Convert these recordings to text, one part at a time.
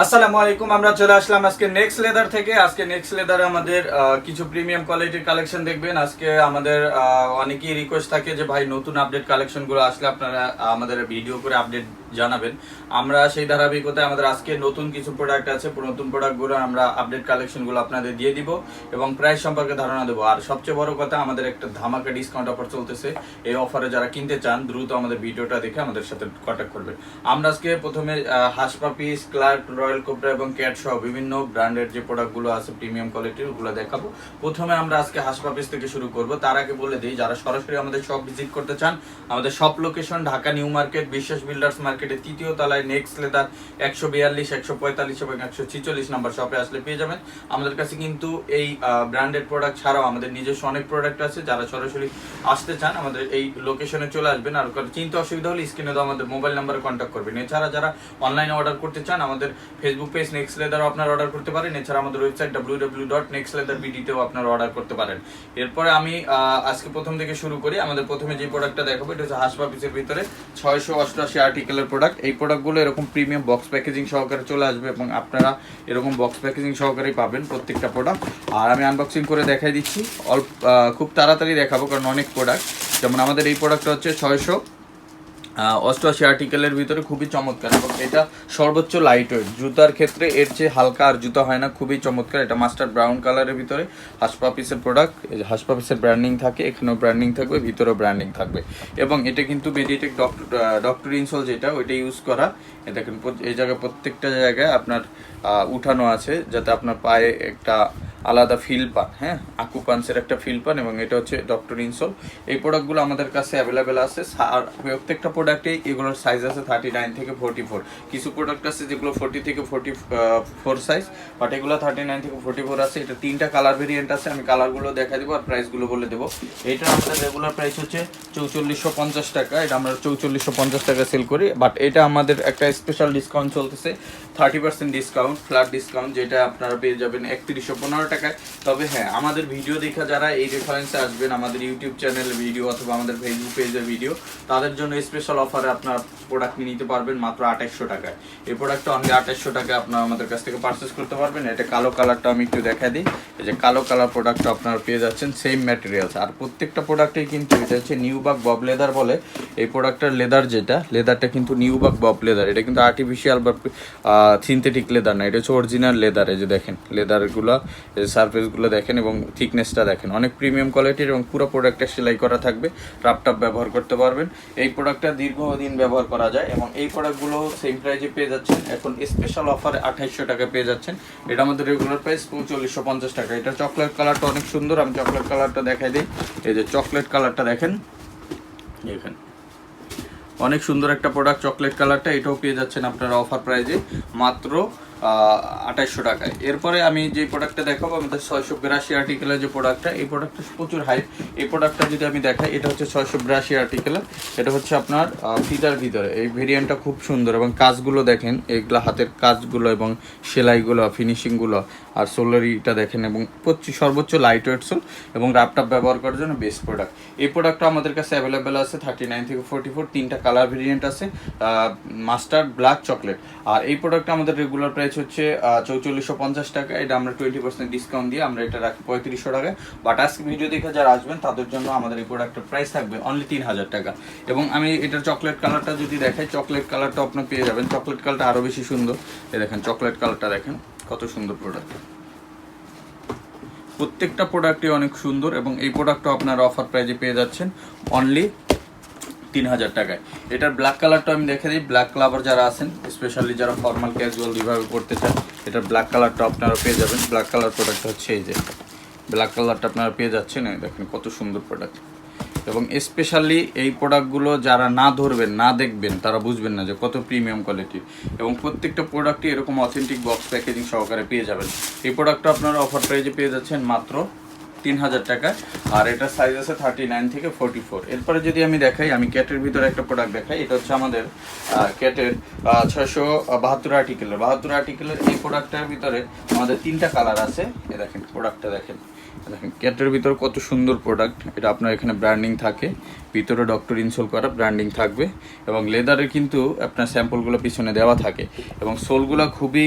আসসালামু আলাইকুম, আমরা চলে আসলাম আজকে নেক্সট লেদার থেকে। আজকে নেক্সট লেদার আমাদের কিছু প্রিমিয়াম কোয়ালিটির কালেকশন দেখবেন। আজকে আমাদের অনেকেই রিকোয়েস্ট থাকে যে, ভাই, নতুন আপডেট কালেকশনগুলো আসলে আপনারা, আমাদের ভিডিও করে আপডেট জানাবেন। আমরা সেই ধারাবাহিকতায় আমাদের আজকে নতুন কিছু প্রোডাক্ট আছে, নতুন প্রোডাক্টগুলো আমরা আপডেট কালেকশনগুলো আপনাদের দিয়ে দিব এবং প্রাইস সম্পর্কে ধারণা দেবো। আর সবচেয়ে বড় কথা, আমাদের একটা ধামাকা ডিসকাউন্ট অফার চলতেছে। এই অফারে যারা কিনতে চান, দ্রুত আমাদের ভিডিওটা দেখে আমাদের সাথে কন্ট্যাক্ট করবেন। আমরা আজকে প্রথমে Hush Puppy Clark Royal Cobra এবং ক্যাট সহ বিভিন্ন ব্র্যান্ডের যে প্রোডাক্টগুলো আছে প্রিমিয়াম কোয়ালিটির ওগুলো দেখাবো। প্রথমে আমরা আজকে হাসপাপিস থেকে শুরু করব। তার আগে বলে দিই, যারা সরাসরি আমাদের শপ ভিজিট করতে চান, আমাদের shop location Dhaka New Market, Biswas Builders মার্কেটের তৃতীয় তলায় নেক্সট লেদার একশো বিয়াল্লিশ, একশো পঁয়তাল্লিশ এবং একশো ছিচল্লিশ নাম্বার শপে আসলে পেয়ে যাবেন। আমাদের কাছে কিন্তু এই ব্র্যান্ডেড প্রোডাক্ট ছাড়াও আমাদের নিজস্ব অনেক প্রোডাক্ট আছে, যারা সরাসরি আসতে চান, আমাদের এই লোকেশনে চলে আসবেন। আর চিন্তা অসুবিধা হলে স্ক্রিনে তো আমাদের মোবাইল নাম্বারে কন্ট্যাক্ট করবেন। এছাড়া যারা অনলাইনে অর্ডার করতে চান, আমাদের ফেসবুক পেজ নেক্সট লেদারও আপনারা অর্ডার করতে পারেন। এছাড়া আমাদের website W W dot next leather বিডিতেও আপনারা অর্ডার করতে পারেন। এরপরে আমি আজকে প্রথম থেকে শুরু করি। আমাদের প্রথমে যে প্রোডাক্টটা দেখাবো, এটা হচ্ছে হাসপা পিসের ভিতরে ছয়শো অষ্টআশি আর্টিকেলের প্রোডাক্ট এই প্রোডাক্টগুলো এরকম প্রিমিয়াম বক্স প্যাকেজিং সহকারে চলে আসবে এবং আপনারা এরকম বক্স প্যাকেজিং সহকারেই পাবেন প্রত্যেকটা প্রোডাক্ট আর আমি আনবক্সিং করে দেখাই দিচ্ছি। অল্প খুব তাড়াতাড়ি দেখাবো কারণ অনেক প্রোডাক্ট যেমন আমাদের এই প্রোডাক্টটা হচ্ছে ছয়শো। অষ্টআশি আর্টিকেলের ভিতরে খুবই চমৎকার এবং এটা সর্বোচ্চ লাইট ওয়েট জুতার ক্ষেত্রে এর চেয়ে হালকা আর জুতা হয় না, খুবই চমৎকার। এটা মাস্টার ব্রাউন কালারের ভিতরে। হাসপাপিসের প্রোডাক্ট হাসপাপিসের ব্র্যান্ডিং থাকে, এখানেও ব্র্যান্ডিং থাকবে, ভিতরেও ব্র্যান্ডিং থাকবে। এবং এটা কিন্তু বেডিটেক ডক্টর ডক্টর ইনসোল যেটা, ওইটা ইউজ করা। দেখেন এই জায়গায় প্রত্যেকটা জায়গায় আপনার উঠানো আছে, যাতে আপনার পায়ে একটা আলাদা ফিল পান হ্যাঁ? আকুপান্সের একটা ফিল পান এবং এটা হচ্ছে ডক্টর ইনসোল এই প্রোডাক্টগুলো আমাদের কাছে অ্যাভেলেবেল আছে। আর প্রত্যেকটা প্রোডাক্টেই এগুলোর সাইজ আছে থার্টি নাইন থেকে ফোর্টি ফোর কিছু প্রোডাক্ট আছে যেগুলো ফোর্টি থেকে ফোর্টি ফোর সাইজ বাট এগুলো থার্টি নাইন থেকে ফোর্টি ফোর আছে। এটা তিনটা কালার ভেরিয়েন্ট আছে। আমি কালারগুলো দেখা দেবো আর প্রাইসগুলো বলে দেবো। এটা আমাদের রেগুলার প্রাইস হচ্ছে চৌচল্লিশশো পঞ্চাশ টাকা। এটা আমরা চৌচল্লিশশো পঞ্চাশ টাকা সেল করি বাট এটা আমাদের একটা স্পেশাল ডিসকাউন্ট চলতেছে। Thirty percent discount flat discount যেটা আপনারা পেয়ে যাবেন একত্রিশশো পনেরো টাকায়। তবে হ্যাঁ আমাদের ভিডিও দেখা যারা এই রেফারেন্সে আসবেন, আমাদের ইউটিউব চ্যানেলের ভিডিও অথবা আমাদের ফেসবুক পেজের ভিডিও তাদের জন্য স্পেশাল অফারে আপনার প্রোডাক্ট নিতে পারবেন মাত্র আঠাশশো টাকায়। এই প্রোডাক্টটা অনলি আঠাশশো টাকায় আপনারা আমাদের কাছ থেকে পারচেস করতে পারবেন। এটা কালো কালারটা আমি একটু দেখা দিই। এই যে কালো কালার প্রোডাক্টটা আপনারা পেয়ে যাচ্ছেন সেম ম্যাটেরিয়ালস আর প্রত্যেকটা প্রোডাক্টেই কিন্তু এটা হচ্ছে নিউবাক বব লেদার বলে। এই প্রোডাক্টটার লেদার যেটা লেদারটা কিন্তু নিউবাক বব লেদার এটা কিন্তু আর্টিফিশিয়াল বা সিনথেটিক লেদার না, এটা হচ্ছে অরিজিনাল লেদার এই যে দেখেন লেদারগুলো সারফেসগুলো দেখেন এবং থিকনেসটা দেখেন। অনেক প্রিমিয়াম কোয়ালিটির এবং পুরো প্রোডাক্টটা সেলাই করা থাকবে রাপটাপ ব্যবহার করতে পারবেন। এই প্রোডাক্টটা দীর্ঘদিন ব্যবহার করা যায় এবং এই প্রোডাক্টগুলো সেম প্রাইজে পেয়ে যাচ্ছেন। এখন স্পেশাল অফারে আঠাইশশো টাকা পেয়ে যাচ্ছেন। এটা আমাদের রেগুলার প্রাইস পঁয়তাল্লিশশো পঞ্চাশ টাকা। এটা চকলেট কালারটা অনেক সুন্দর। আমি চকলেট কালারটা দেখাই দিই। এই যে চকলেট কালারটা দেখেন। এখানে অনেক সুন্দর একটা প্রোডাক্ট চকলেট কালারটা এটাও পেয়ে যাচ্ছেন আপনারা অফার প্রাইজে মাত্র আঠাইশশো টাকায়। এরপরে আমি যে প্রোডাক্টটা দেখাবো, আমাদের ছয়শো বিরাশি আর্টিকেলের যে প্রোডাক্টটা এই প্রোডাক্টটা প্রচুর হাইপ এই প্রোডাক্টটা যদি আমি দেখাই, এটা হচ্ছে ছয়শো বিরাশি আর্টিকেলের এটা হচ্ছে আপনার ফিতার ভিতরে। এই ভেরিয়েন্টটা খুব সুন্দর এবং কাজগুলো দেখেন এইগুলো হাতের কাজগুলো এবং সেলাইগুলো ফিনিশিংগুলো আর সোলারিটা দেখেন এবং সর্বোচ্চ লাইট ওয়েট সোল এবং র্যাপটপ ব্যবহার করার জন্য বেস্ট প্রোডাক্ট এই প্রোডাক্টটা আমাদের কাছে অ্যাভেলেবেল আছে থার্টি নাইন থেকে ফোর্টি ফোর তিনটা কালার ভেরিয়েন্ট আছে মাস্টার্ড ব্ল্যাক চকলেট আর এই প্রোডাক্টটা আমাদের রেগুলার প্রাইস হচ্ছে চৌচল্লিশশো পঞ্চাশ টাকা। এটা আমরা টোয়েন্টি পার্সেন্ট ডিসকাউন্ট দিয়ে আমরা এটা রাখি পঁয়ত্রিশশো টাকায় বাট আজকে ভিডিও দেখে যারা আসবেন, তাদের জন্য আমাদের এই প্রোডাক্টের প্রাইস থাকবে অনলি তিন হাজার টাকা। এবং আমি এটার চকলেট কালারটা যদি দেখাই চকলেট কালারটা আপনার পেয়ে যাবেন। চকলেট কালারটা আরও বেশি সুন্দর। এই দেখেন চকলেট কালারটা দেখেন। কত সুন্দর প্রোডাক্ট প্রত্যেকটা প্রোডাক্টই অনেক সুন্দর এবং এই প্রোডাক্টও আপনারা অফার প্রাইজে পেয়ে যাচ্ছেন অনলি তিন হাজার টাকায়। এটার ব্ল্যাক কালারটা আমি দেখে দিই। ব্ল্যাক লাভার যারা আছেন স্পেশালি যারা ফর্মাল ক্যাজুয়াল দুইভাবে পড়তে চান, এটার ব্ল্যাক কালারটা আপনারা পেয়ে যাবেন। ব্ল্যাক কালার প্রোডাক্ট হচ্ছে এই যে। ব্ল্যাক কালারটা আপনারা পেয়ে যাচ্ছেন। দেখেন কত সুন্দর প্রোডাক্ট এবং স্পেশালি এই প্রোডাক্টগুলো যারা না ধরবেন, না দেখবেন, তারা বুঝবেন না যে কত প্রিমিয়াম কোয়ালিটি এবং প্রত্যেকটা প্রোডাক্টই এরকম অথেন্টিক বক্স প্যাকেজিং সহকারে পেয়ে যাবেন। এই প্রোডাক্টটা আপনারা অফার প্রাইজে পেয়ে যাচ্ছেন মাত্র তিন হাজার টাকা, আর এটা সাইজ আছে থার্টি নাইন থেকে ফোরটি ফোর এরপরে যদি আমি দেখাই, আমি ক্যাটের ভিতরে একটা প্রোডাক্ট দেখাই, এটা হচ্ছে আমাদের ক্যাটের ছয়শো বাহাত্তর আর্টিকেলের বাহাত্তর আর্টিকেলের এই প্রোডাক্টটার ভিতরে আমাদের তিনটা কালার আছে। এ দেখেন প্রোডাক্টটা দেখেন। দেখেন ক্যাটের ভিতরে কত সুন্দর প্রোডাক্ট এটা আপনার এখানে ব্র্যান্ডিং থাকে। ভিতরে ডক্টর ইনসোল করা ব্র্যান্ডিং থাকবে। এবং লেদারের কিন্তু আপনার স্যাম্পলগুলো পিছনে দেওয়া থাকে। এবং সোলগুলো খুবই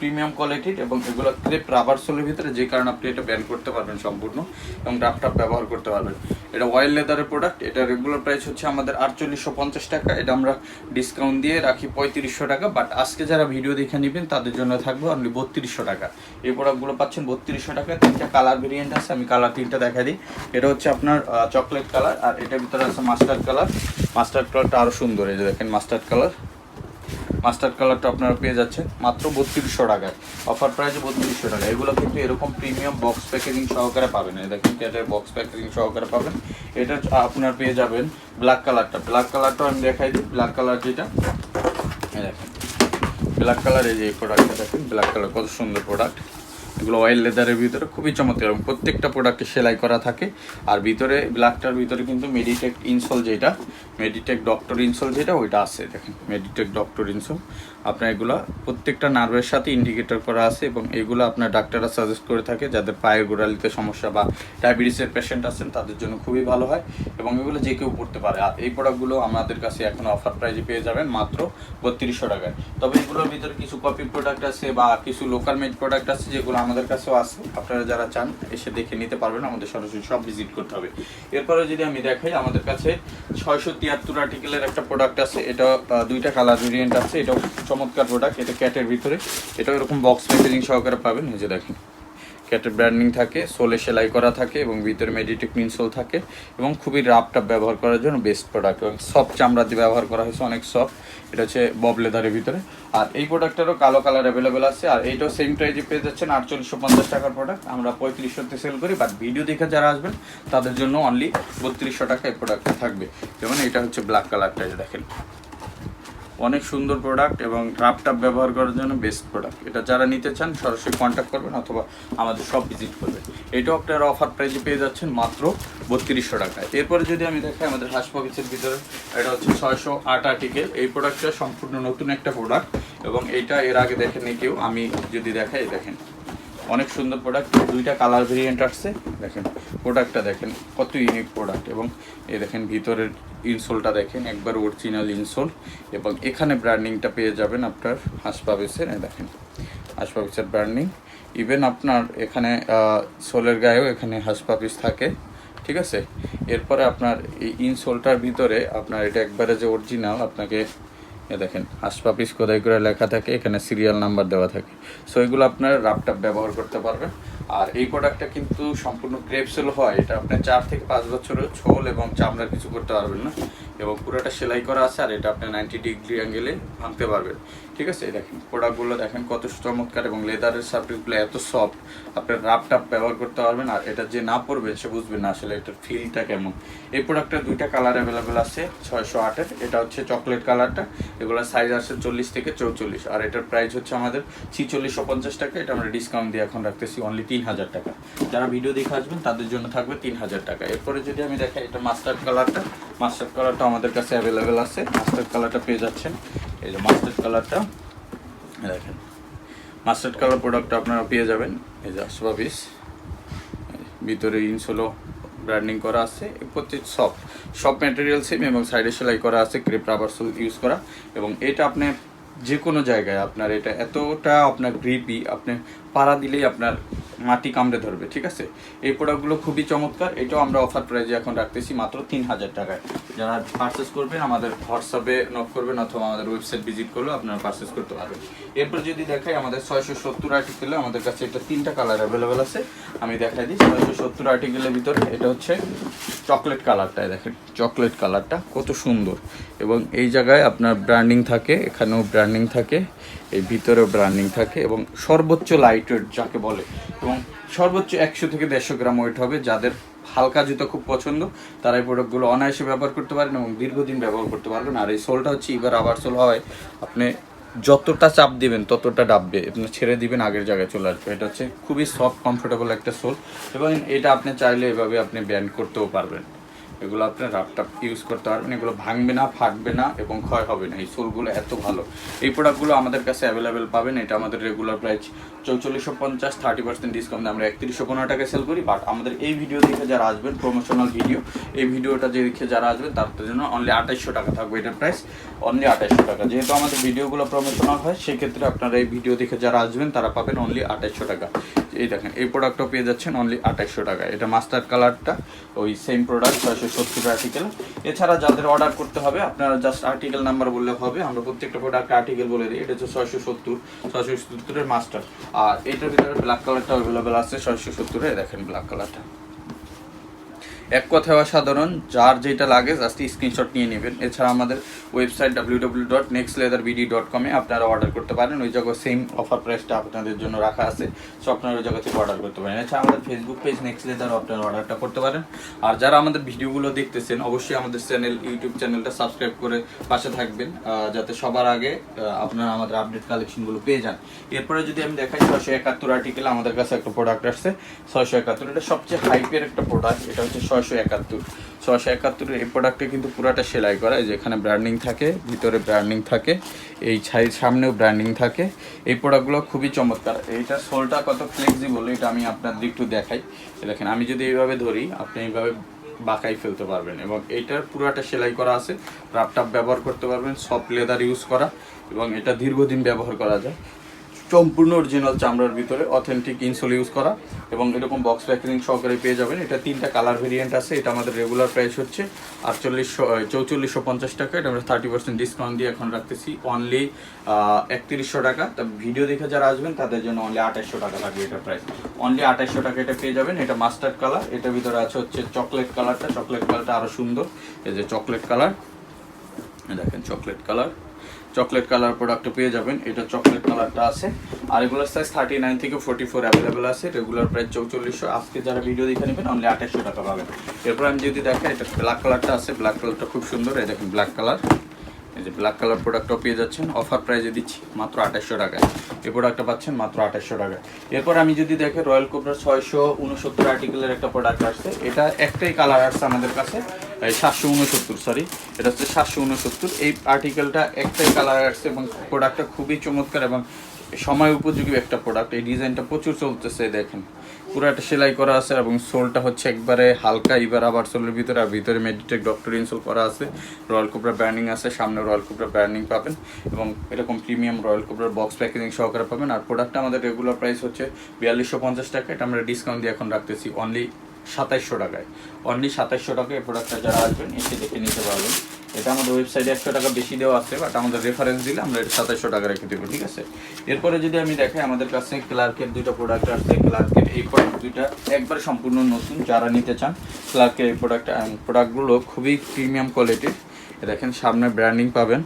প্রিমিয়াম কোয়ালিটির এবং এগুলো ক্রেপ রাবার সোলের ভিতরে যে কারণে আপনি এটা ব্যান করতে পারবেন সম্পূর্ণ এবং রাফটাপ ব্যবহার করতে পারবেন। এটা ওয়াইল্ড লেদারের প্রোডাক্ট এটা রেগুলার প্রাইস হচ্ছে আমাদের আটচল্লিশশো পঞ্চাশ টাকা। এটা আমরা ডিসকাউন্ট দিয়ে রাখি পঁয়ত্রিশশো টাকা বাট আজকে যারা ভিডিও দেখে নেবেন, তাদের জন্য থাকবে অনলি বত্রিশশো টাকা। এই প্রোডাক্টগুলো পাচ্ছেন বত্রিশশো টাকা। তিনটা কালার ভেরিয়েন্ট আছে, আমি কালার তিনটা দেখা দিই। এটা হচ্ছে আপনার চকলেট কালার আর এটার ভিতরে আছে মাস্টার্ড কালার মাস্টার্ড কালারটা আরও সুন্দর, এই যে দেখেন মাস্টার্ড কালার মাস্টার্ড কালারটা আপনারা পেয়ে যাচ্ছেন। মাত্র বত্রিশশো টাকায় অফার প্রাইসে বত্রিশশো টাকা। এগুলো কিন্তু এরকম প্রিমিয়াম বক্স প্যাকেজিং সহকারে পাবেন। এটা কিন্তু এটা বক্স প্যাকেজিং সহকারে পাবেন। এটা আপনার পেয়ে যাবেন ব্ল্যাক কালারটা ব্ল্যাক কালারটা আমি দেখাই দিই। ব্ল্যাক কালার যেটা দেখেন। ব্ল্যাক কালার এই যে প্রোডাক্টটা দেখেন। ব্ল্যাক কালার কত সুন্দর প্রোডাক্ট এগুলো অয়েল লেদারের ভিতরে খুবই চমৎকার এবং প্রত্যেকটা প্রোডাক্টে সেলাই করা থাকে। আর ভিতরে ব্ল্যাকটার ভিতরে কিন্তু মেডিটেক ইনসোল যেটা মেডিটেক ডক্টর ইনসোল যেটা, ওইটা আছে, দেখেন। মেডিটেক ডক্টর ইনসোল আপনার এগুলো প্রত্যেকটা নার্ভের সাথে ইন্ডিকেটর করা আছে এবং এগুলো আপনার ডাক্তাররা সাজেস্ট করে থাকে যাদের পায়ের গোড়ালিতে সমস্যা বা ডায়াবেটিসের পেশেন্ট আছেন, তাদের জন্য খুবই ভালো হয় এবং এগুলো যে কেউ পড়তে পারে। আর এই প্রোডাক্টগুলো আমাদের কাছে এখন অফার প্রাইজে পেয়ে যাবেন মাত্র বত্রিশশো টাকায়। তবে এগুলোর ভিতরে কিছু কপি প্রোডাক্ট আছে বা কিছু লোকাল মেড প্রোডাক্ট আছে যেগুলো আমাদের কাছেও আছে। আপনারা যারা চান, এসে দেখে নিতে পারবেন। আমাদের সরাসরি সব ভিজিট করতে হবে। এরপরে যদি আমি দেখাই, আমাদের কাছে ছয়শো তিয়াত্তর আর্টিকেলের একটা প্রোডাক্ট আছে। এটা দুইটা কালার ভেরিয়েন্ট আছে। এটাও চমৎকার প্রোডাক্ট এটা ক্যাটের ভিতরে। এটাও এরকম বক্স প্যাকেজিং সহকারে পাবেন। নিজে দেখেন। ক্যাটের ব্র্যান্ডিং থাকে সোলে সেলাই করা থাকে এবং ভিতরে মেডিটেক মিনসোল থাকে এবং খুবই রাফটাপ ব্যবহার করার জন্য বেস্ট প্রোডাক্ট এবং সফট চামড়া দিয়ে ব্যবহার করা হয়েছে অনেক সফট এটা হচ্ছে বব লেদারের ভিতরে। আর এই প্রোডাক্টেরও কালো কালার অ্যাভেলেবেল আছে, আর এইটাও সেম প্রাইজে পেয়ে যাচ্ছেন আটচল্লিশশো পঞ্চাশ টাকার প্রোডাক্ট আমরা পঁয়ত্রিশশোতে সেল করি বাট ভিডিও দেখে যারা আসবেন, তাদের জন্য অনলি বত্রিশশো টাকা এই প্রোডাক্টটা থাকবে। যেমন এটা হচ্ছে ব্ল্যাক কালারটা দেখেন। অনেক সুন্দর প্রোডাক্ট এবং রাপটাপ ব্যবহার করার জন্য বেস্ট প্রোডাক্ট এটা যারা নিতে চান, সরাসরি কন্ট্যাক্ট করবেন অথবা আমাদের সব ভিজিট করবেন। এটাও আপনারা অফার প্রাইজে পেয়ে যাচ্ছেন মাত্র বত্রিশশো টাকায়। এরপরে যদি আমি দেখাই আমাদের হাঁস পকেটের ভিতরে, এটা হচ্ছে ছয়শো আট আর্টিকেল এই প্রোডাক্টটা সম্পূর্ণ নতুন একটা প্রোডাক্ট এবং এটা এর আগে দেখেনি কেউ, আমি যদি দেখাই দেখেন। অনেক সুন্দর প্রোডাক্ট দুইটা কালার ভেরিয়েন্ট আসছে। দেখেন প্রোডাক্টটা দেখেন, কত ইউনিক প্রোডাক্ট এবং এ দেখেন ভিতরের ইনসোলটা দেখেন, একবার অরিজিনাল ইনসোল এবং এখানে ব্র্যান্ডিংটা পেয়ে যাবেন আপনার হাসপাবিসের দেখেন, হাসপাবিসের ব্র্যান্ডিং ইভেন আপনার এখানে সোলের গায়েও এখানে হাসপাপিস থাকে, ঠিক আছে? এরপরে আপনার এই ইনসোলটার ভিতরে আপনার এটা একবারে যে অরিজিনাল আপনাকে এ দেখেন হাসপাপিস কোথায় করে লেখা থাকে, এখানে সিরিয়াল নাম্বার দেওয়া থাকে। সো এগুলো আপনার রাপটাপ ব্যবহার করতে পারবেন। আর এই প্রোডাক্টটা কিন্তু সম্পূর্ণ ক্রেপসেল হয়। এটা আপনার চার থেকে পাঁচ বছরের ছোল এবং চামড়ার কিছু করতে পারবেন না। এবং পুরোটা সেলাই করা আছে আর এটা আপনি নাইনটি ডিগ্রি অ্যাঙ্গেলে ভাঙতে পারবেন। ঠিক আছে? দেখেন, প্রোডাক্টগুলো দেখেন কত চমৎকার এবং লেদারের সাবজেক্টগুলো এত সফট আপনার রাপটাপ ব্যবহার করতে পারবেন আর এটা যে না পড়বে সে বুঝবে না আসলে এটার ফিলটা কেমন। এই প্রোডাক্টের দুইটা কালার অ্যাভেলেবেল আছে, ছয়শো আটের, এটা হচ্ছে চকলেট কালারটা এগুলোর সাইজ আছে চল্লিশ থেকে চৌচল্লিশ আর এটার প্রাইস হচ্ছে আমাদের ছিচল্লিশশো পঞ্চাশ টাকা, এটা আমরা ডিসকাউন্ট দিয়ে এখন রাখতেছি অনলি তিন হাজার টাকা। যারা ভিডিও দেখে আসবেন, তাদের জন্য থাকবে তিন হাজার টাকা। এরপরে যদি আমি দেখাই এটা মাস্টার্ড কালারটা মাস্টার্ড কালারটা আমাদের কাছে অ্যাভেলেবেল আছে। মাস্টার্ড কালারটা পেয়ে যাচ্ছেন। এই যে মাস্টার্ড কালারটা দেখেন। মাস্টার্ড কালার প্রোডাক্টটা আপনারা পেয়ে যাবেন। এই যে আসবাবিস ভিতরে ইনসোলো ব্র্যান্ডিং করা আছে। প্রত্যেক সব সব ম্যাটেরিয়াল সেম এবং সাইডে সেলাই করা আছে ক্রেপ রাবার সোল ইউজ করা। এবং এটা আপনি যে কোনো জায়গায় আপনার এটা এতটা আপনার গ্রিপি আপনি পাড়া দিলেই আপনার মাটি কামড়ে ধরবে, ঠিক আছে? এই প্রোডাক্টগুলো খুবই চমৎকার। এটাও আমরা অফার প্রাইজে এখন রাখতেছি মাত্র তিন হাজার টাকায়। যারা পারচেস করবেন, আমাদের হোয়াটসঅ্যাপে নক করবেন অথবা আমাদের ওয়েবসাইট ভিজিট করলেও আপনারা পারচেস করতে পারবেন। এরপর যদি দেখাই আমাদের ছয়শো সত্তর আর্টিকেলে আমাদের কাছে এটা তিনটা কালার অ্যাভেলেবেল আছে। আমি দেখাই দিই, ছয়শো সত্তর আর্টিকেলের ভিতরে এটা হচ্ছে চকলেট কালারটায় দেখেন চকলেট কালারটা কত সুন্দর। এবং এই জায়গায় আপনার ব্র্যান্ডিং থাকে, এখানেও ব্র্যান্ডিং থাকে। এই ভিতরেও ব্র্যান্ডিং থাকে এবং সর্বোচ্চ লাইট ওয়েট যাকে বলে, এবং সর্বোচ্চ একশো থেকে দেড়শো গ্রাম ওয়েট হবে, যাদের হালকা জুতো খুব পছন্দ, তারা এই প্রোডাক্টগুলো অনায়াসে ব্যবহার করতে পারেন এবং দীর্ঘদিন ব্যবহার করতে পারবেন। আর এই সোলটা হচ্ছে এবার আবার সোল হয়, আপনি যতটা চাপ দিবেন, ততটা ডাববে, আপনি ছেড়ে দিবেন, আগের জায়গায় চলে আসবে। এটা হচ্ছে খুবই সফট কমফোর্টেবল একটা সোল এবং এটা আপনি চাইলে এভাবে আপনি ব্যান্ড করতেও পারবেন। এগুলো আপনি রাপটাপ ইউজ করতে পারবেন, এগুলো ভাঙবে না, ফাটবে না এবং ক্ষয় হবে না। এই সোলগুলো এত ভালো। এই প্রোডাক্টগুলো আমাদের কাছে অ্যাভেলেবেল পাবেন, এটা আমাদের রেগুলার প্রাইস চৌচল্লিশশো পঞ্চাশ থার্টি পার্সেন্ট ডিসকাউন্ট আমরা একত্রিশশো পনেরো টাকায় সেল করি বাট আমাদের এই ভিডিও দেখে যারা আসবেন প্রমোশনাল ভিডিও এই ভিডিওটা যে দেখে যারা আসবেন তাদের জন্য অনলি আঠাইশশো টাকা থাকবে এটার প্রাইস অনলি আঠাইশশো টাকা। যেহেতু আমাদের ভিডিওগুলো প্রমোশনাল হয়, সেক্ষেত্রে আপনারা এই ভিডিও দেখে যারা আসবেন, তারা পাবেন অনলি আঠাইশশো টাকা। এই দেখেন, এই প্রোডাক্টটা পেয়ে যাচ্ছেন অনলি আঠাইশশো টাকা এটা মাস্টার কালারটা ওই সেম প্রোডাক্ট ছয়শো সত্তর আর্টিকেল এছাড়া যাদের অর্ডার করতে হবে, আপনারা জাস্ট আর্টিকেল নাম্বার বললে হবে। আমরা প্রত্যেকটা প্রোডাক্ট আর্টিকেল বলে দিই। এটা হচ্ছে ছয়শো সত্তর, ছয়শো সত্তরের মাস্টার আর এটার ভিতরে ব্ল্যাক কালারটা অ্যাভেলেবেল আছে, ছয়শো সত্তরে দেখেন ব্ল্যাক কালারটা এক কথায় অসাধারণ, যার যেটা লাগে জাস্ট স্ক্রিনশট নিয়ে নেবেন। এছাড়া আমাদের website W W dot next leather BD dot কমে আপনারা অর্ডার করতে পারেন। ওই জায়গায় সেম অফার প্রাইসটা আপনাদের জন্য রাখা আছে। সো আপনারা ওই জায়গা থেকে অর্ডার করতে পারেন। এছাড়া আমাদের ফেসবুক পেজ নেক্সট লেদার আপনারা অর্ডারটা করতে পারেন। আর যারা আমাদের ভিডিওগুলো দেখতেছেন, অবশ্যই আমাদের চ্যানেল ইউটিউব চ্যানেলটা সাবস্ক্রাইব করে পাশে থাকবেন যাতে সবার আগে আপনারা আমাদের আপডেট কালেকশনগুলো পেয়ে যান। এরপরে যদি আমি দেখাই, ছয়শো একাত্তর আর্টিকেল আমাদের কাছে একটা প্রোডাক্ট আসছে। ছয়শো একাত্তর, এটা সবচেয়ে হাইপের একটা প্রোডাক্ট এটা হচ্ছে ছয়শো একাত্তর। ছয়শো একাত্তরের এই প্রোডাক্টে কিন্তু পুরাটা সেলাই করা, এই যে ব্র্যান্ডিং থাকে, ভিতরে ব্র্যান্ডিং থাকে, এই ছাই সামনেও ব্র্যান্ডিং থাকে। এই প্রোডাক্টগুলো খুবই চমৎকার। এইটা সোলটা কত ফ্লেক্সিবল এটা আমি আপনাদের একটু দেখাই। দেখেন, আমি যদি এইভাবে ধরি, আপনি এইভাবে বাঁকাই ফেলতে পারবেন এবং এইটার পুরাটা সেলাই করা আছে। রাপটাপ ব্যবহার করতে পারবেন সফট লেদার ইউজ করা এবং এটা দীর্ঘদিন ব্যবহার করা যায়। সম্পূর্ণ অরিজিনাল চামড়ার ভিতরে অথেন্টিক ইনসোল ইউজ করা এবং এরকম বক্স প্যাকেজিং সহকারে পেয়ে যাবেন। এটা তিনটা কালার ভেরিয়েন্ট আছে, এটা আমাদের রেগুলার প্রাইস হচ্ছে আটচল্লিশশো চৌচল্লিশশো পঞ্চাশ টাকা। এটা আমরা থার্টি পার্সেন্ট ডিসকাউন্ট দিয়ে এখন রাখতেছি। অনলি একত্রিশশো টাকা। তা ভিডিও দেখে যারা আসবেন, তাদের জন্য অনলি আঠাশশো টাকা লাগবে এটা প্রাইস অনলি আঠাশশো টাকা এটা পেয়ে যাবেন। এটা মাস্টার্ড কালার এটার ভিতরে আছে হচ্ছে চকলেট কালারটা চকলেট কালারটা আরও সুন্দর। এই যে চকলেট কালার দেখেন চকলেট কালার চকলেট কালার প্রোডাক্টটা পেয়ে যাবেন। এটা চকলেট কালারটা আছে। আর এগুলোর সাইজ থার্টি নাইন থেকে ফোর্টি ফোর অ্যাভেলেবেল আছে। রেগুলার প্রাইস চৌচল্লিশশো। আজকে যারা ভিডিও দেখে নেবেন অনলি আঠাশশো টাকা পাবেন। এরপর আমি যদি দেখেন এটা ব্ল্যাক কালারটা আছে। ব্ল্যাক কালারটা খুব সুন্দর। এই দেখেন ব্ল্যাক কালার এই যে ব্ল্যাক কালার প্রোডাক্টটাও পেয়ে যাচ্ছেন অফার প্রাইসে দিচ্ছি, মাত্র আঠাশশো টাকায়। এই প্রোডাক্টটা পাচ্ছেন মাত্র আঠাশশো টাকায়। এরপর আমি যদি দেখে রয়্যাল কোবরা ছয়শো উনসত্তর আর্টিকেলের একটা প্রোডাক্ট আসছে, এটা একটাই কালার আসছে আমাদের কাছে সাতশো উনসত্তর সরি এটা হচ্ছে সাতশো উনসত্তর। এই আর্টিকেলটা একটাই কালার আসছে এবং প্রোডাক্টটা খুবই চমৎকার এবং সময় উপযোগী একটা প্রোডাক্ট এই ডিজাইনটা প্রচুর চলতেছে দেখেন। পুরো একটা সেলাই করা আছে এবং সোলটা হচ্ছে একবারে হালকা, এবার আবার সোলের ভিতরে, আর ভিতরে মেডিটেক ডক্টর ইনসোল করা আছে। রয়্যাল কোবরা ব্র্যান্ডিং আছে, সামনে রয়্যাল কোবরা ব্র্যান্ডিং পাবেন এবং এরকম প্রিমিয়াম রয়্যাল কোবরার বক্স প্যাকেজিং সহকারে পাবেন। আর প্রোডাক্টটা আমাদের রেগুলার প্রাইস হচ্ছে বিয়াল্লিশশো পঞ্চাশ টাকা। এটা আমরা ডিসকাউন্ট দিয়ে এখন রাখতেছি অনলি সাতাইশশো টাকায়। অনলি সাতাইশশো টাকায় এই প্রোডাক্টটা যারা আসবেন, এসে দেখে নিতে পারবেন। এটা আমাদের ওয়েবসাইটে একশো টাকা বেশি দেওয়া আছে বাট আমাদের রেফারেন্স দিলে আমরা এটা সাতাইশশো টাকা রেখে দেবো, ঠিক আছে? এরপরে যদি আমি দেখাই, আমাদের কাছে ক্লার্কের দুইটা প্রোডাক্ট আসছে ক্লার্কের এই প্রোডাক্ট দুইটা একবার সম্পূর্ণ নতুন, যারা নিতে চান ক্লার্কের এই প্রোডাক্ট প্রোডাক্টগুলো খুবই প্রিমিয়াম কোয়ালিটির দেখেন, সামনে ব্র্যান্ডিং পাবেন।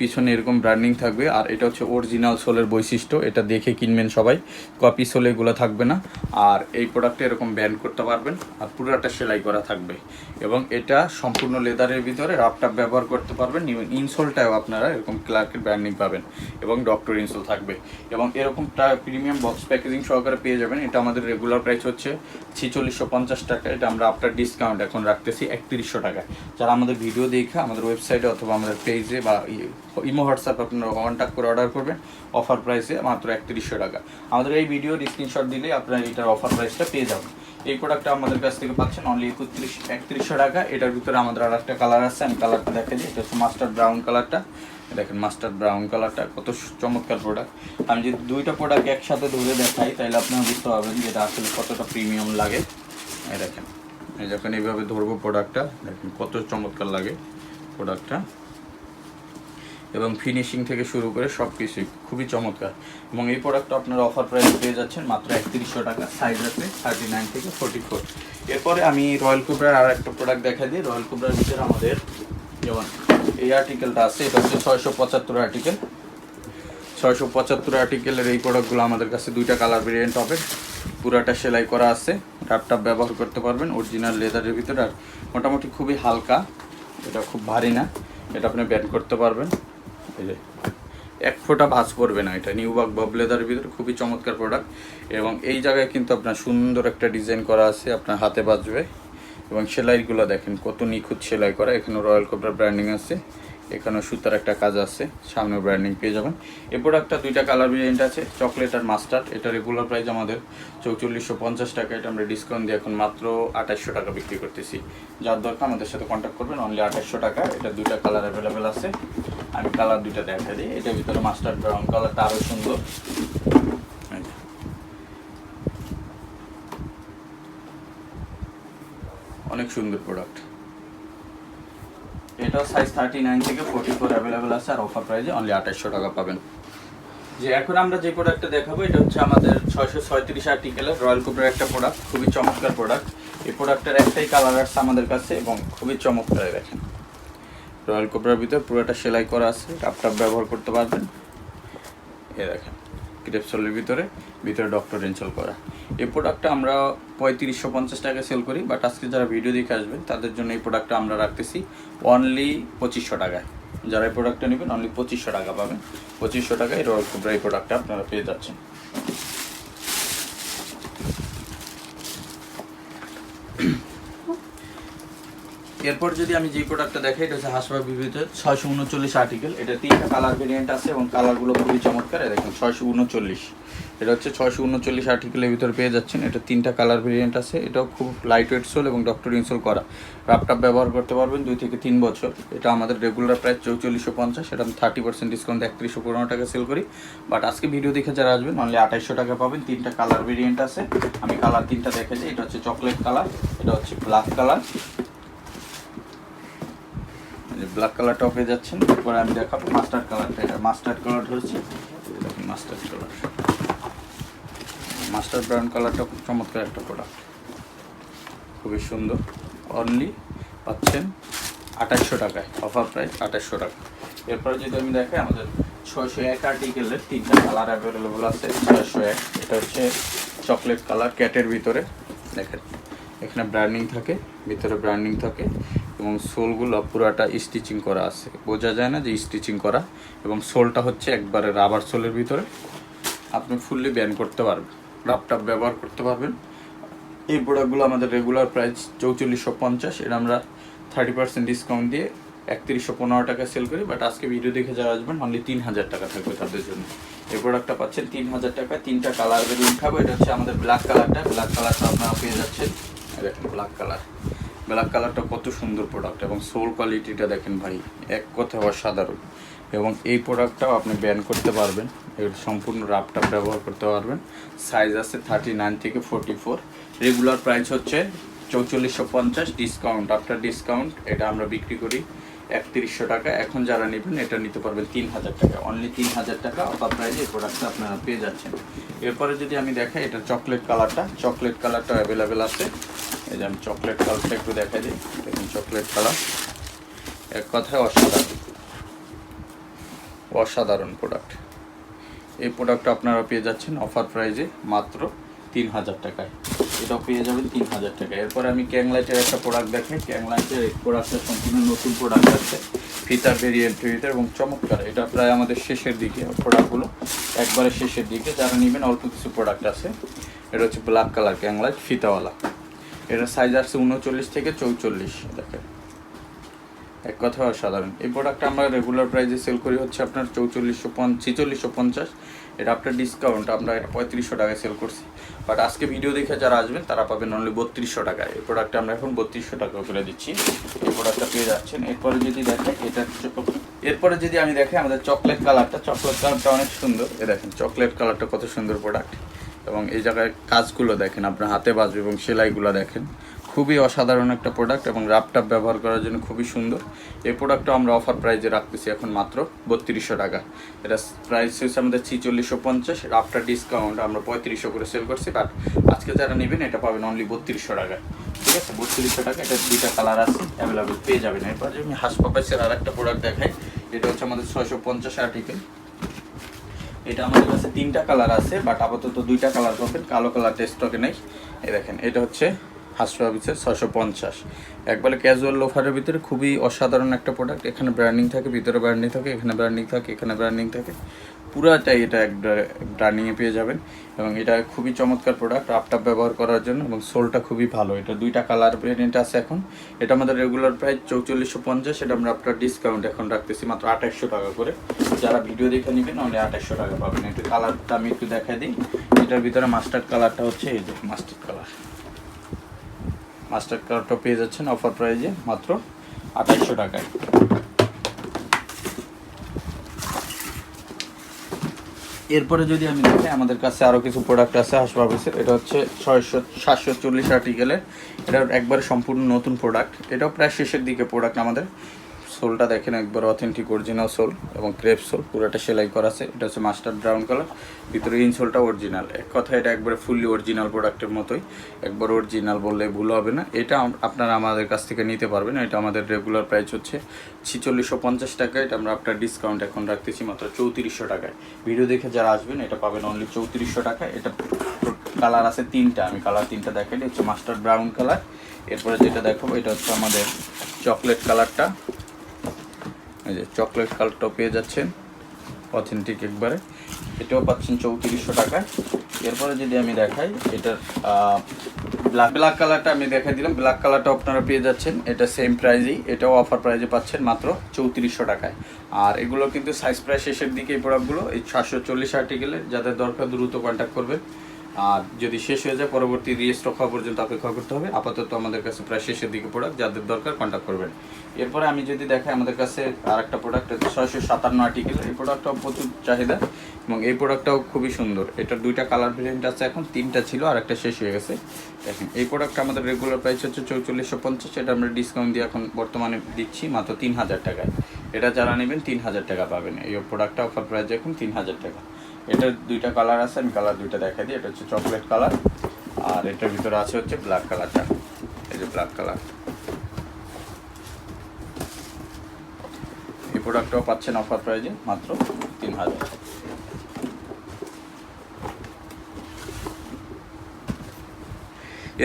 পিছনে এরকম ব্র্যান্ডিং থাকবে। আর এটা হচ্ছে অরিজিনাল সোলের বৈশিষ্ট্য। এটা দেখে কিনবেন সবাই। কপি সোল এগুলো থাকবে না। আর এই প্রোডাক্টে এরকম ব্যান্ড করতে পারবেন। আর পুরোটা সেলাই করা থাকবে। এবং এটা সম্পূর্ণ লেদারের ভিতরে রাপটাপ ব্যবহার করতে পারবেন। ইনসোলটাও আপনারা এরকম ক্লার্কের ব্র্যান্ডিং পাবেন। এবং ডক্টর ইনসোল থাকবে। এবং এরকম প্রিমিয়াম বক্স প্যাকেজিং সহকারে পেয়ে যাবেন। এটা আমাদের রেগুলার প্রাইস হচ্ছে ছিচল্লিশশো পঞ্চাশ টাকা। এটা আমরা আফটার ডিসকাউন্ট এখন রাখতেছি একত্রিশশো টাকায়। যারা আমাদের ভিডিও দেখে আমাদের ওয়েবসাইটে অথবা আমাদের পেজে বা ইয়ে- ইমো হোয়াটসঅ্যাপ আপনারা কন্ট্যাক্ট করে অর্ডার করবেন। অফার প্রাইসে মাত্র একত্রিশশো টাকা। আমাদের এই ভিডিওর স্ক্রিনশট দিলে আপনারা এটার অফার প্রাইসটা পেয়ে যাবেন। এই প্রোডাক্টটা আমাদের কাছ থেকে পাচ্ছেন অনলি একত্রিশ, একত্রিশশো টাকা। এটার ভিতরে আমাদের আর একটা কালার আছে, আমি কালারটা দেখে দিই। এটা হচ্ছে মাস্টার ব্রাউন কালারটা দেখেন মাস্টার ব্রাউন কালারটা কত চমৎকার প্রোডাক্ট আমি যদি দুইটা প্রোডাক্ট একসাথে ধরে দেখাই, তাহলে আপনারা বুঝতে পারবেন যে এটা আসলে কতটা প্রিমিয়াম লাগে। দেখেন যখন এইভাবে ধরবো প্রোডাক্টটা দেখেন কত চমৎকার লাগে প্রোডাক্টটা এবং ফিনিশিং থেকে শুরু করে সব কিছুই খুবই চমৎকার। এবং এই প্রোডাক্টটা আপনারা অফার প্রাইস পেয়ে যাচ্ছেন মাত্র একত্রিশশো টাকা। সাইজ আছে থার্টি নাইন থেকে ফোর্টি ফোর এরপরে আমি রয়্যাল কুবরার আর একটা প্রোডাক্ট দেখা দিই। রয়্যাল কুবরার ভিতরে আমাদের যেমন এই আর্টিকেলটা আছে, এটা হচ্ছে ছয়শো পঁচাত্তর আর্টিকেল ছয়শো পঁচাত্তর আর্টিকেলের এই প্রোডাক্টগুলো আমাদের কাছে দুইটা কালার ভেরিয়েন্ট হবে। পুরাটা সেলাই করা আছে। ট্যাপটাপ ব্যবহার করতে পারবেন অরিজিনাল লেদারের ভিতরে। আর মোটামুটি খুবই হালকা। এটা খুব ভারী না। এটা আপনি ব্যান করতে পারবেন। যে এক ফোঁটা ভাঁজ করবে না এটা। নিউবাক বব লেদারের ভিতরে খুবই চমৎকার প্রোডাক্ট এবং এই জায়গায় কিন্তু আপনার সুন্দর একটা ডিজাইন করা আছে, আপনার হাতে বাজবে। এবং সেলাইগুলো দেখেন, কত নিখুঁত সেলাই করা। এখানে রয়্যাল কোবরা ব্র্যান্ডিং আছে, এখানেও সুতার একটা কাজ আছে সামনে ব্র্যান্ডিং পেয়ে যাবেন। এই প্রোডাক্টটা দুইটা কালার ভেরিয়েন্ট আছে চকলেট আর মাস্টার্ড এটা রেগুলার প্রাইস আমাদের চৌচল্লিশশো পঞ্চাশ টাকা। এটা আমরা ডিসকাউন্ট দিয়ে এখন মাত্র আঠাশশো টাকা বিক্রি করতেছি। যার দরকার আমাদের সাথে কন্ট্যাক্ট করবেন অনলি আঠাশশো টাকা। এটা দুইটা কালার অ্যাভেলেবেল আছে। আমি কালার দুইটা দেখা দিই এটার ভিতরে মাস্টার্ড ব্রাউন কালারটা আরও সুন্দর। অনেক সুন্দর প্রোডাক্ট এটাও সাইজ থার্টি নাইন থেকে ফোর্টি ফোর অ্যাভেলেবেল আছে আর অফার প্রাইসে অনলি আঠাশশো টাকা পাবেন। যে এখন আমরা যে প্রোডাক্টটা দেখাবো, এটা হচ্ছে আমাদের ছয়শো ছয়ত্রিশ আর্টিকেলের রয়্যাল কোপের একটা প্রোডাক্ট খুবই চমৎকার প্রোডাক্ট এই প্রোডাক্টের একটাই কালার আসছে আমাদের কাছে এবং খুবই চমৎকার দেখেন। রয়্যাল কোপরার ভিতরে পুরোটা সেলাই করা আছে টাপটাপ ব্যবহার করতে পারবেন। এ দেখেন, ক্রেপসলের ভিতরে ভিতরে ডক্টর ইনস্টল করা। এই প্রোডাক্টটা আমরা পঁয়ত্রিশশো পঞ্চাশ টাকা সেল করি বাট আজকে যারা ভিডিও দেখে আসবেন, তাদের জন্য এই প্রোডাক্টটা আমরা রাখতেছি অনলি পঁচিশশো টাকায়। যারা এই প্রোডাক্টটা নেবেন অনলি পঁচিশশো টাকা পাবেন। পঁচিশশো টাকায় রয়্যাল কোবরা এই প্রোডাক্টটা আপনারা পেয়ে যাচ্ছেন। এরপর যদি আমি যে প্রোডাক্টটা দেখাই, এটা হচ্ছে হাসপাতাল বিবিধ ছয়শো উনচল্লিশ আর্টিকেল এটা তিনটা কালার ভেরিয়েন্ট আছে এবং কালারগুলো খুবই চমৎকার। দেখুন, ছয়শো উনচল্লিশ। এটা হচ্ছে ছয়শো উনচল্লিশ আর্টিকেলের ভিতরে পেয়ে যাচ্ছেন। এটা তিনটা কালার ভেরিয়েন্ট আছে। এটাও খুব লাইট ওয়েট সোল এবং ডক্টর ইনসোল করা। রাপটাপ ব্যবহার করতে পারবেন দুই থেকে তিন বছর। এটা আমাদের রেগুলার প্রাইস চৌচল্লিশশো পঞ্চাশ। এটা আমি থার্টি পার্সেন্ট ডিসকাউন্ট একত্রিশশো পনেরো টাকা সেল করি। বাট আজকে ভিডিও দেখে যারা আসবেন অনলি আঠাইশশো টাকা পাবেন। তিনটা কালার ভেরিয়েন্ট আছে। আমি কালার তিনটা দেখেছি এটা হচ্ছে চকলেট কালার এটা হচ্ছে ব্ল্যাক কালার ব্ল্যাক কালারটাও পেয়ে যাচ্ছেন, এরপরে আমি দেখাবো মাস্টার্ড কালারটা এটা মাস্টার্ড কালার দেখুন মাস্টার্ড কালার মাস্টার ব্রাউন কালারটা খুব চমৎকার একটা প্রোডাক্ট খুবই সুন্দর। অনলি পাচ্ছেন আঠাশশো টাকায়। অফার প্রাইস আঠাশশো টাকা। এরপরে যদি আমি দেখাই, আমাদের ছয়শো এক আর্টিকেলের তিনটা কালার অ্যাভেলেবল আছে। ছয়শো এক। এটা হচ্ছে চকলেট কালার ক্যাটের ভিতরে। দেখেন, এখানে ব্র্যান্ডিং থাকে, ভিতরে ব্র্যান্ডিং থাকে। এবং সোলগুলো পুরাটা স্টিচিং করা আছে। বোঝা যায় না যে স্টিচিং করা এবং সোলটা হচ্ছে একবারে রাবার সোলের ভিতরে। আপনি ফুললি ব্যান করতে পারবেন রাপটাপ ব্যবহার করতে পারবেন। এই প্রোডাক্টগুলো আমাদের রেগুলার প্রাইস চৌচল্লিশশো পঞ্চাশ, এটা আমরা থার্টি পার্সেন্ট ডিসকাউন্ট দিয়ে একত্রিশশো পনেরো টাকা সেল করি বাট আজকে ভিডিও দেখে যারা আসবেন অনলি তিন হাজার টাকা থাকবে তাদের জন্য। এই প্রোডাক্টটা পাচ্ছেন তিন হাজার টাকা তিনটা কালার বেরিয়ে খাব, এটা হচ্ছে আমাদের ব্ল্যাক কালারটা ব্ল্যাক কালারটা আপনারা পেয়ে যাচ্ছেন। ব্ল্যাক কালার ব্ল্যাক কালারটা কত সুন্দর প্রোডাক্ট এবং সোল কোয়ালিটিটা দেখেন ভাই, এক কথায় সাধারণ এবং এই প্রোডাক্টটাও আপনি ব্যান করতে পারবেন, এর সম্পূর্ণ রাপটা ব্যবহার করতে পারবেন। সাইজ আছে থার্টি নাইন থেকে ফোরটি ফোর রেগুলার প্রাইস হচ্ছে চৌচল্লিশশো পঞ্চাশ ডিসকাউন্ট আফটার ডিসকাউন্ট এটা আমরা বিক্রি করি। একত্রিশশো টাকা। এখন যারা নেবেন, এটা নিতে পারবেন তিন হাজার টাকা। অনলি তিন হাজার টাকা অফার প্রাইজে এই প্রোডাক্টটা আপনারা পেয়ে যাচ্ছেন। এরপরে যদি আমি দেখাই, এটা চকলেট কালারটা চকলেট কালারটা অ্যাভেলেবেল আছে। এই যে আমি চকলেট কালারটা একটু দেখাই দিই। দেখুন চকলেট কালার এক কথায় অসাধারণ। অসাধারণ প্রোডাক্ট এই প্রোডাক্টটা আপনারা পেয়ে যাচ্ছেন অফার প্রাইজে মাত্র তিন হাজার টাকায়। এটাও পেয়ে যাবেন তিন হাজার টাকা। এরপর আমি ক্যাংলাইটের একটা প্রোডাক্ট দেখাই। ক্যাংলাইটের এই প্রোডাক্টটা সম্পূর্ণ নতুন প্রোডাক্ট আছে, ফিতা ভেরিয়েন্টের ভিতরে এবং চমৎকার। এটা প্রায় আমাদের শেষের দিকে প্রোডাক্টগুলো একবারে শেষের দিকে। যারা নেবেন অল্প কিছু প্রোডাক্ট আছে, এটা হচ্ছে ব্ল্যাক কালার ক্যাংলাইট ফিতাওয়ালা। এটা সাইজ আসছে উনচল্লিশ থেকে চৌচল্লিশ, দেখেন। এক কথা অসাধারণ। এই প্রোডাক্টটা আমরা রেগুলার প্রাইসে সেল করি হচ্ছে আপনার চৌচল্লিশশো পঞ্চ, ছিচল্লিশশো পঞ্চাশ। এটা আপনার ডিসকাউন্ট আমরা এটা পঁয়ত্রিশশো টাকায় সেল করছি। বাট আজকে ভিডিও দেখে যারা আসবেন, তারা পাবেন অনলি বত্রিশশো টাকায়। এই প্রোডাক্টটা আমরা এখন বত্রিশশো টাকা করে দিচ্ছি। এই প্রোডাক্টটা পেয়ে যাচ্ছেন। এরপরে যদি দেখেন, এটা এরপরে যদি আমি দেখি আমাদের চকলেট কালারটা চকলেট কালারটা অনেক সুন্দর। এ দেখেন চকলেট কালারটা কত সুন্দর প্রোডাক্ট এবং এই জায়গায় কাজগুলো দেখেন, আপনার হাতে বাজবে এবং সেলাইগুলো দেখেন। খুবই অসাধারণ একটা প্রোডাক্ট এবং রাপটাপ ব্যবহার করার জন্য খুবই সুন্দর। এই প্রোডাক্টটা আমরা অফার প্রাইজে রাখতেছি এখন মাত্র বত্রিশশো টাকা। এটা প্রাইস হচ্ছে আমাদের ছিচল্লিশশো পঞ্চাশ আফটার ডিসকাউন্ট আমরা পঁয়ত্রিশশো করে সেল করছি বাট আজকে যারা নেবেন এটা পাবেন অনলি বত্রিশশো টাকা। ঠিক আছে? বত্রিশশো টাকা, এটা দুইটা কালার আছে অ্যাভেলেবেল পেয়ে যাবেন। এরপর আমি হাসপাতালের আর একটা প্রোডাক্ট দেখাই। এটা হচ্ছে আমাদের ছয়শো পঞ্চাশ আর্টিকেল এটা আমাদের কাছে তিনটা কালার আছে বাট আপাতত দুইটা কালার পাবেন, কালো কালারটা স্টকে নেই। এই দেখেন, এটা হচ্ছে হাসপা অফিসের ছশো পঞ্চাশ। একবারে ক্যাজুয়াল লোফারের ভিতরে খুবই অসাধারণ একটা প্রোডাক্ট এখানে ব্র্যান্ডিং থাকে, ভিতরে ব্র্যান্ডিং থাকে, এখানে ব্র্যান্ডিং থাকে, এখানে ব্র্যান্ডিং থাকে। পুরাটাই এটা এক ব্র্যান্ডিংয়ে পেয়ে যাবেন। এবং এটা খুবই চমৎকার প্রোডাক্ট আপটাপ ব্যবহার করার জন্য এবং সোলটা খুবই ভালো। এটা দুইটা কালার ভেরিয়েন্ট আছে এখন। এটা আমাদের রেগুলার প্রাইস চৌচল্লিশশো পঞ্চাশ, এটা আমরা আপনার ডিসকাউন্ট এখন রাখতেছি মাত্র আঠাশশো টাকা করে। যারা ভিডিও দেখে নেবেন অনলি আঠাশশো টাকা পাবেন। একটু কালারটা আমি একটু দেখাই দিই। এটার ভিতরে মাস্টার্ড কালারটা হচ্ছে এই যে মাস্টার্ড কালার মাস্টার্ড কালারটা পেয়ে যাচ্ছেন অফার প্রাইজে মাত্র আঠাইশো টাকায়। এরপরে যদি আমি দেখি, আমাদের কাছে আরও কিছু প্রোডাক্ট আছে হাসপাতালের এটা হচ্ছে ছয়শো, সাতশো চল্লিশ আর্টিকেলের। এটা একবারে সম্পূর্ণ নতুন প্রোডাক্ট এটাও প্রায় শেষের দিকে প্রোডাক্ট আমাদের। সোলটা দেখেন, একবার অথেন্টিক অরিজিনাল সোল এবং ক্রেপ সোল, পুরোটা সেলাই করা আছে। এটা হচ্ছে মাস্টার ব্রাউন কালার ভিতরে ইনসোলটা অরিজিনাল এক কথা এটা একবারে ফুললি অরিজিনাল প্রোডাক্টের মতোই। একবার অরিজিনাল বললে ভুল হবে না। এটা আপনারা আমাদের কাছ থেকে নিতে পারবেন। এটা আমাদের রেগুলার প্রাইস হচ্ছে ছিচল্লিশশো পঞ্চাশ টাকা এটা আমরা আপনার ডিসকাউন্ট এখন রাখতেছি মাত্র চৌত্রিশশো টাকায়। ভিডিও দেখে যারা আসবেন, এটা পাবেন অনলি চৌত্রিশশো টাকায়। এটা কালার আছে তিনটা। আমি কালার তিনটা দেখাই। হচ্ছে মাস্টার ব্রাউন কালার এরপরে যেটা দেখাবো, এটা হচ্ছে আমাদের চকলেট কালারটা এই যে চকলেট কালারটাও পেয়ে যাচ্ছেন অথেন্টিক একবারে। এটাও পাচ্ছেন চৌত্রিশশো টাকায় এরপরে যদি আমি দেখাই, এটার ব্ল্যাক ব্ল্যাক কালারটা আমি দেখাই দিলাম। ব্ল্যাক কালারটা আপনারা পেয়ে যাচ্ছেন। এটা সেম প্রাইজেই এটাও অফার প্রাইজে পাচ্ছেন মাত্র চৌত্রিশশো টাকায়। আর এগুলো কিন্তু সাইজ প্রায় শেষের দিকে এই প্রোডাক্টগুলো এই সাতশো চল্লিশ আর্টিকেলে যাদের দরকার দ্রুত কন্ট্যাক্ট করবেন। আর যদি শেষ হয়ে যায়, পরবর্তী রিস্টক হওয়া পর্যন্ত অপেক্ষা করতে হবে। আপাতত আমাদের কাছে প্রায় শেষের দিকে প্রোডাক্ট যাদের দরকার কন্ট্যাক্ট করবেন। এরপরে আমি যদি দেখাই আমাদের কাছে আর একটা প্রোডাক্ট আছে ছয়শো সাতান্ন আর্টিকেল এই প্রোডাক্টটাও প্রচুর চাহিদা এবং এই প্রোডাক্টটাও খুবই সুন্দর। এটার দুইটা কালার ভেরিয়েন্ট আছে এখন, তিনটা ছিল আর একটা শেষ হয়ে গেছে। দেখেন, এই প্রোডাক্টটা আমাদের রেগুলার প্রাইস হচ্ছে চৌচল্লিশশো পঞ্চাশ। এটা আমরা ডিসকাউন্ট দিয়ে এখন বর্তমানে দিচ্ছি মাত্র তিন হাজার টাকায়। এটা যারা নেবেন তিন হাজার টাকা পাবেন। এই প্রোডাক্টটা অফার প্রাইস এখন তিন হাজার টাকা। এটার দুইটা কালার আছে, আমি কালার দুইটা দেখা দিই। এটা হচ্ছে চকলেট কালার আর এটার ভিতরে আছে হচ্ছে ব্ল্যাক কালারটা এই যে ব্ল্যাক কালার এই প্রোডাক্টটাও পাচ্ছেন অফার প্রাইজে মাত্র তিন হাজার।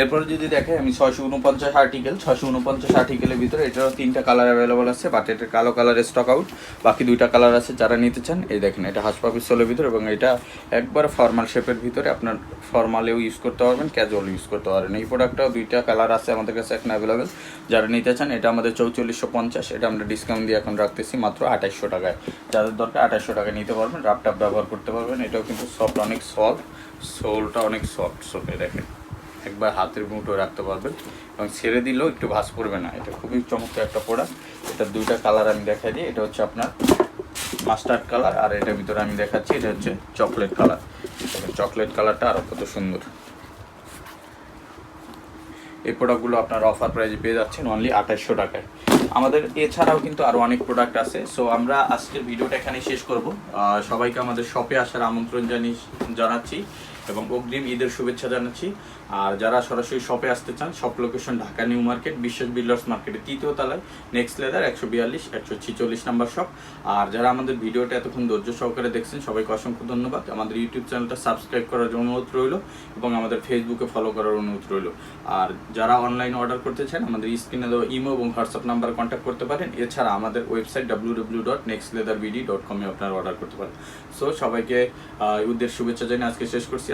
এরপরে যদি দেখে, আমি ছয়শো উনপঞ্চাশ আর্টিকেল ছয়শো উনপঞ্চাশ আর্টিকেলের ভিতরে এটারও তিনটা কালার অ্যাভেলেবল আছে বাট এটা কালো কালারের স্টক আউট বাকি দুইটা কালার আছে যারা নিতে চান, এই দেখেন, এটা হাসপাপি সোলের ভিতরে এবং এটা একবার ফর্মাল শেপের ভিতরে আপনার ফর্মালেও ইউজ করতে পারবেন ক্যাজুয়াল ইউজ করতে পারবেন। এই প্রোডাক্টটাও দুইটা কালার আছে আমাদের কাছে এখন অ্যাভেলেবেল যারা নিতে চান, এটা আমাদের চৌচল্লিশশো পঞ্চাশ, এটা আমরা ডিসকাউন্ট দিয়ে এখন রাখতেছি মাত্র আঠাশশো টাকায়। যাদের দরকার আঠাশশো টাকায় নিতে পারবেন রাপটাপ ব্যবহার করতে পারবেন। এটাও কিন্তু সফট অনেক সফট সোলটা অনেক সফট সোলে দেখেন। একবার হাতের মুঠো রাখতে পারবেন এবং ছেড়ে দিলেও একটু ভাস পড়বে না। এটা খুবই চমৎকার একটা প্রোডাক্ট এটা দুইটা কালার আমি দেখাই দিই। এটা হচ্ছে আপনার মাস্টার্ড কালার আর এটার ভিতরে আমি দেখাচ্ছি, এটা হচ্ছে চকলেট কালার চকলেট কালারটা আরও কত সুন্দর। এই প্রোডাক্টগুলো আপনার অফার প্রাইজে পেয়ে যাচ্ছেন অনলি আঠাশশো টাকায়। আমাদের এছাড়াও কিন্তু আরও অনেক প্রোডাক্ট আছে। সো আমরা আজকের ভিডিওটা এখানে শেষ করব। সবাইকে আমাদের শপে আসার আমন্ত্রণ জানিয়ে জানাচ্ছি। এবং অগ্রিম ঈদের শুভেচ্ছা জানাচ্ছি। আর যারা সরাসরি শপে আসতে চান shop location Dhaka New Market, Biswas Builders মার্কেটের তৃতীয় তলায় নেক্সট লেদার একশো বিয়াল্লিশ, একশো ছিচল্লিশ নাম্বার শপ আর যারা আমাদের ভিডিওটা এতক্ষণ ধৈর্য সহকারে দেখছেন, সবাইকে অসংখ্য ধন্যবাদ। আমাদের ইউটিউব চ্যানেলটা সাবস্ক্রাইব করার অনুরোধ রইল এবং আমাদের ফেসবুকে ফলো করার অনুরোধ রইল। আর যারা অনলাইন অর্ডার করতে চান, আমাদের স্ক্রিনে দেওয়া ইমো এবং হোয়াটসঅ্যাপ নাম্বার কন্ট্যাক্ট করতে পারেন। এছাড়া আমাদের website W W dot next leather BD dot কমে আপনারা অর্ডার করতে পারেন। সো সবাইকে ঈদের শুভেচ্ছা জানিয়ে আজকে শেষ করছি।